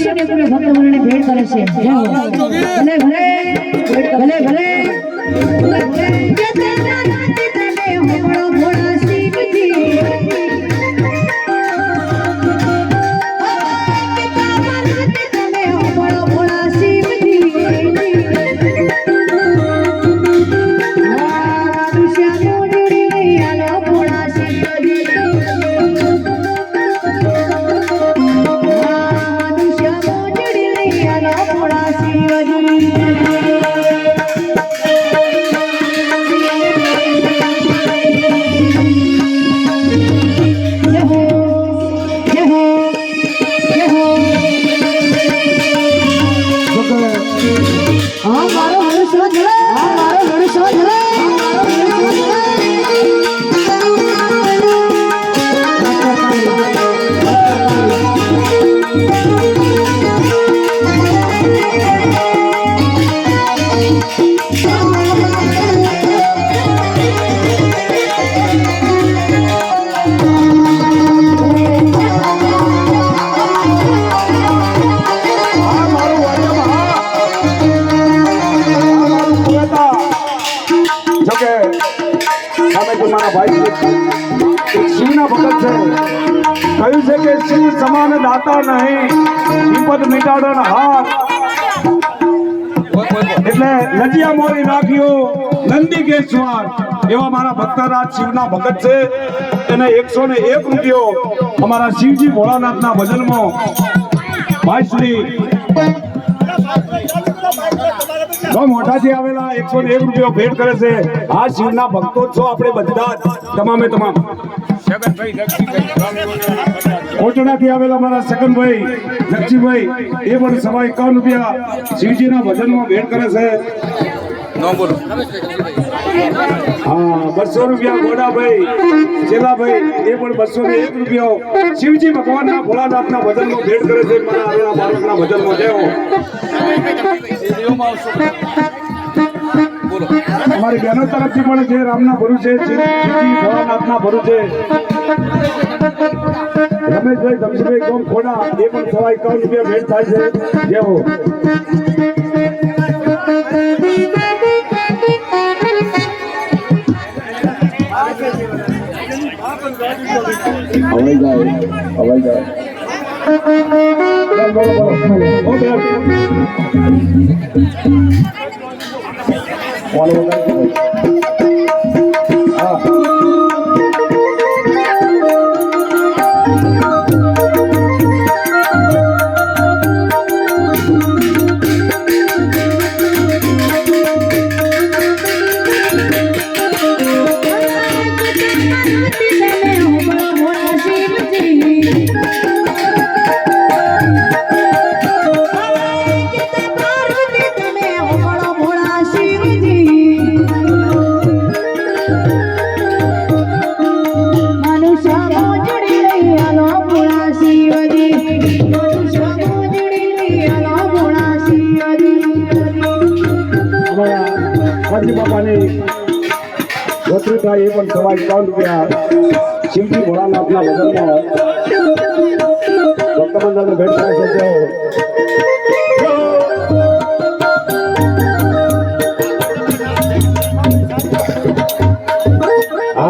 એકસો ને એક ભક્ત મંડળને ભેટ કરે છે. ભલે ભલે ભલે. ભલે ભલે. કહ્યું છે કે શિવ સમાન દાતા નહીં વિપદ મિટાડન હાથ એટલે લજિયા મોરી નાખ્યો નંદી કેશવાર એવા મારા ભક્તરાજ શિવના ભગત છે. એને એકસો ને એક રૂપિયો અમારા શિવજી ભોળાનાથના ભજનમાં ભાઈ શ્રી મોટાથી આવેલા એકસો ને એક રૂપિયો ભેટ કરે છે. આ શિવના ભક્તો છો આપણે બધા તમામે તમામ. કોટડાથી આવેલા મારા સગનભાઈ જગજીભાઈ એ પણ સવા એકાવન રૂપિયા શિવજીના ભજનમાં ભેટ કરે છે. હા બસો રૂપિયા ગોડાભાઈ ચેલાભાઈ એ પણ બસો ને એક રૂપિયો. શિવજી ભગવાનના ભોળાનાથના ભજનમાં ભેટ કરે છે. મારા આવેલા બાળકના ભજનમાં. જય હો. અમારી બહેનો તરફથી પણ જે રામના ભરું છે શિવ- શિવજી ભોળાનાથના ભરું છે રમેશભાઈ ધમસીભાઈ ગોમ ખોડા એ પણ સવા એકાવન રૂપિયા ભેટ થાય છે જય હો હવાઈ જાય હવાઈ જાય ভালো હાજી બાપાની ગોત્રીભાઈ એ પણ સવા એકાવન રૂપિયા શિવજી ભોળાનાથના ભજનમાં ભક્તમંડળને ભેટ થાય છે